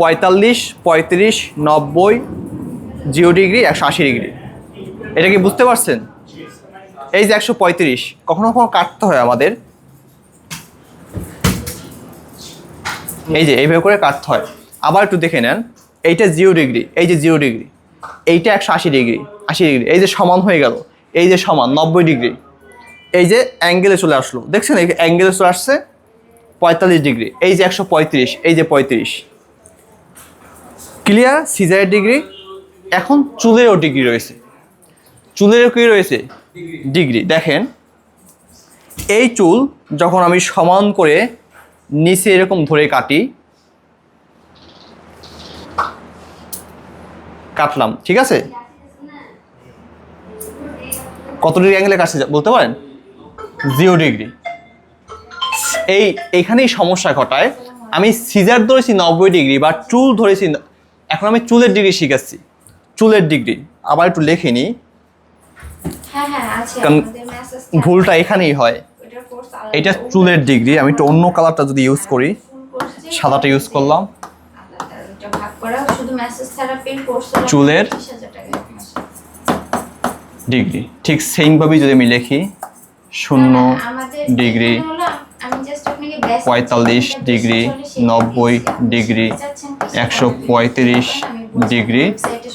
পঁয়তাল্লিশ, পঁয়ত্রিশ, নব্বই, জিরো ডিগ্রি, একশো আশি ডিগ্রি। এটা কি বুঝতে পারছেন? এই যে একশো পঁয়ত্রিশ, কখনো কখনো কাটতে হয় আমাদের। এই যে এইভাবে করে কাটতে হয়। আবার একটু দেখে নেন। এইটা জিরো ডিগ্রি, এই যে জিরো ডিগ্রি, এইটা একশো আশি ডিগ্রি আশি ডিগ্রি, এই যে সমান হয়ে গেল, এই যে সমান, নব্বই ডিগ্রি। এই যে অ্যাঙ্গেলে চলে আসলো। দেখছেন এই অ্যাঙ্গেলে চলে আসছে? পঁয়তাল্লিশ ডিগ্রি। এই যে একশো পঁয়ত্রিশ, এই যে পঁয়ত্রিশ। ক্লিয়ার সিজারের ডিগ্রি এখন চুলেরও ডিগ্রি রয়েছে। চুলেরও কি রয়েছে? ডিগ্রি দেখেন, এই চুল যখন আমি সমান করে নিচে এরকম ধরে কাটি, কাটলাম, ঠিক আছে? কত ডিগ্রি অ্যাঙ্গেলে কাটছে বলতে পারেন? জিরো ডিগ্রি এই এখানেই সমস্যা ঘটায়। আমি সিজার ধরেছি নব্বই ডিগ্রি বা চুল ধরেছি এখন আমি চুলের ডিগ্রি শিখাচ্ছি। চুলের ডিগ্রি আবার একটু লেখে নিই। হ্যাঁ হ্যাঁ কারণ ভুলটা এখানেই হয়। এটা চুলের ডিগ্রি আমি একটু অন্য কালারটা যদি ইউজ করি। সাদাটা ইউজ করলাম। চুলের 20000 টাকা এক মাসে। ডিগ্রি ঠিক সেইমভাবেই যদি আমি লিখি শূন্য ডিগ্রি এখানে হলো আমি জাস্ট আপনাকে basic পঁয়তাল্লিশ ডিগ্রি, নব্বই ডিগ্রি, একশো পঁয়ত্রিশ ডিগ্রি,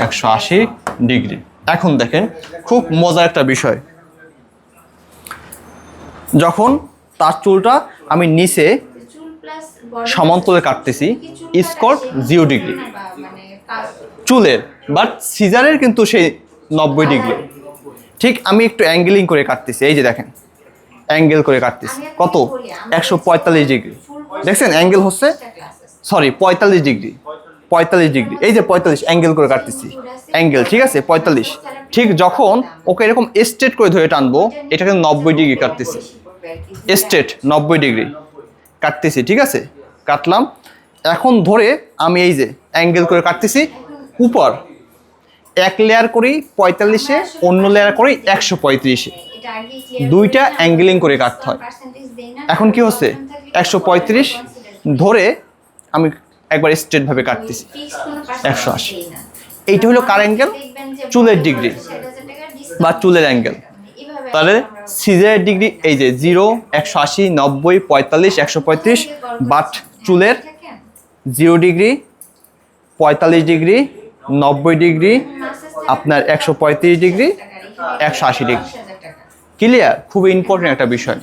একশো আশি ডিগ্রি। এখন দেখেন, খুব মজার একটা বিষয়। যখন তার চুলটা আমি নিচে সমান্তরে কাটতেছি স্কট জিরো ডিগ্রি। চুলের, বাট সিজারের কিন্তু সেই নব্বই ডিগ্রি। ঠিক আমি একটু অ্যাঙ্গেলিং করে কাটতেছি, এই যে দেখেন। অ্যাঙ্গেল করে কাটতেছি। কত? একশো পঁয়তাল্লিশ ডিগ্রি। দেখছেন? অ্যাঙ্গেল হচ্ছে। সরি পঁয়তাল্লিশ ডিগ্রি। পঁয়তাল্লিশ। ডিগ্রি। এই যে পঁয়তাল্লিশ অ্যাঙ্গেল করে কাটতেছি। অ্যাঙ্গেল ঠিক আছে? পঁয়তাল্লিশ। ঠিক যখন ওকে এরকম স্ট্রেট করে ধরে টানবো এটা কিন্তু নব্বই ডিগ্রি কাটতেছি। স্ট্রেট নব্বই ডিগ্রি। কাটতেছি ঠিক আছে? কাটলাম। এখন ধরে আমি এই যে অ্যাঙ্গেল করে কাটতেছি উপর। এক লেয়ার করি পঁয়তাল্লিশে অন্য লেয়ার করি একশো পঁয়ত্রিশে। দুইটা অ্যাঙ্গেলিং করে কাটতে হয়। এখন কি হচ্ছে একশো পঁয়ত্রিশ ধরে আমি একবার স্ট্রেটভাবে কাটতেছি একশো কোনো percentage 180 দেই না। এইটা হলো কার অ্যাঙ্গেল চুলের ডিগ্রি বড় 6000 টাকার বা চুলের অ্যাঙ্গেল তাহলে সিজারের ডিগ্রি এই যে জিরো একশো আশি নব্বই পঁয়তাল্লিশ একশো পঁয়ত্রিশ বাট চুলের জিরো ডিগ্রি পঁয়তাল্লিশ ডিগ্রি নব্বই ডিগ্রি আপনার একশো পঁয়ত্রিশ ডিগ্রি একশো আশি ডিগ্রি 10,000 টাকা। ক্লিয়ার খুবই ইম্পর্টেন্ট একটা বিষয়।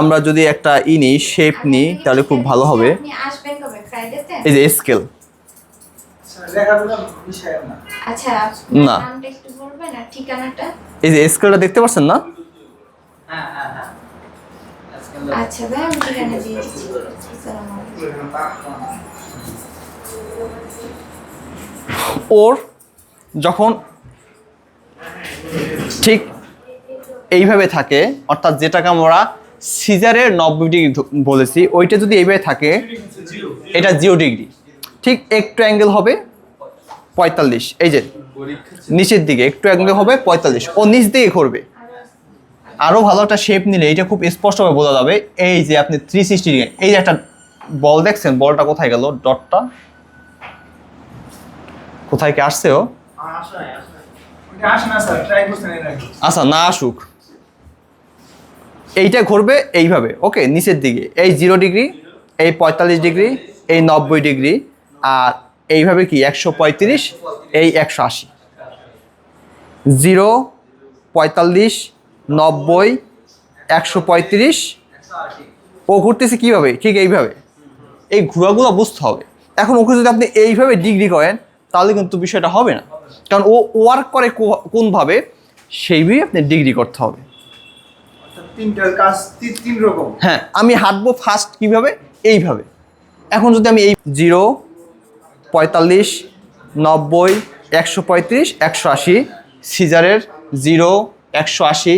আমরা যদি একটা ই নিই শেপ নিই তাহলে খুব ভালো হবে। এই যে স্কেল না। আচ্ছা না। এই যে স্কেলটা দেখতে পাচ্ছেন না? আচ্ছা ভাই আমি ঠিকানা দিয়ে দিচ্ছি। ওর যখন ঠিক এইভাবে থাকে, অর্থাৎ যেটাকে আমরা সিজারের নব্বই ডিগ্রি বলেছি, ওইটা যদি এইভাবে থাকে, এটা জিরো ডিগ্রি। ঠিক একটু অ্যাঙ্গেল হবে পঁয়তাল্লিশ, এই যে নিচের দিকে একটু অ্যাঙ্গেল হবে পঁয়তাল্লিশ, ও নিচ দিকে করবে আরও ভালো একটা শেপ নিলে এটা খুব স্পষ্টভাবে বোঝা যাবে, এই যে আপনি থ্রি সিক্সটি ডিগ্রি, এই যে একটা বল দেখছেন, বলটা কোথায় গেল? ডটটা কোথায় কি আসছে ও? আচ্ছা না আসুক। এইটা ঘুরবে এইভাবে, ওকে, নিচের দিকে। এই জিরো ডিগ্রি, এই পঁয়তাল্লিশ ডিগ্রি, এই নব্বই ডিগ্রি, আর এইভাবে কি, একশো পঁয়ত্রিশ, এই একশো আশি। জিরো, পঁয়তাল্লিশ, নব্বই, একশো পঁয়ত্রিশ। ও ঘুরতেছে কীভাবে? ঠিক এইভাবে। এই ঘোরাগুলো বুঝতে হবে। এখন ওকে যদি আপনি এইভাবে ডিগ্রি করেন তাহলে কিন্তু বিষয়টা হবে না। কারণ ও ওয়ার্ক করে কোনভাবে? সেইভাবেই আপনি ডিগ্রি করতে হবে। তিনটার কাজ তিন তিন রকম। হ্যাঁ আমি হাঁটবো ফার্স্ট কীভাবে? এইভাবে। এখন যদি আমি এই জিরো পঁয়তাল্লিশ নব্বই একশো পঁয়ত্রিশ একশো আশি সিজারের জিরো একশো আশি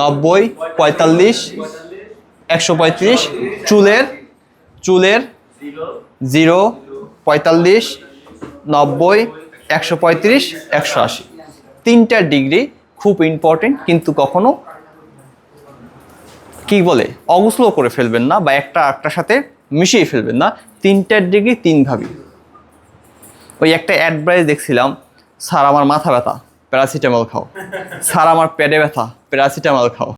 নব্বই পঁয়তাল্লিশ একশো পঁয়ত্রিশ চুলের চুলের জিরো পঁয়তাল্লিশ নব্বই, একশো পঁয়ত্রিশ, একশো আশি। তিনটা ডিগ্রি খুব ইম্পর্টেন্ট কিন্তু কখনো কি বলে অগুসলো করে ফেলবেন না বা একটা একটার সাথে মিশিয়ে ফেলবেন না। তিনটার ডিগ্রি তিনভাবেই ওই একটা অ্যাডভাইস দেখছিলাম, স্যার, আমার মাথা ব্যথা, প্যারাসিটামল খাও। স্যার, আমার পেটে ব্যথা, প্যারাসিটামল খাও।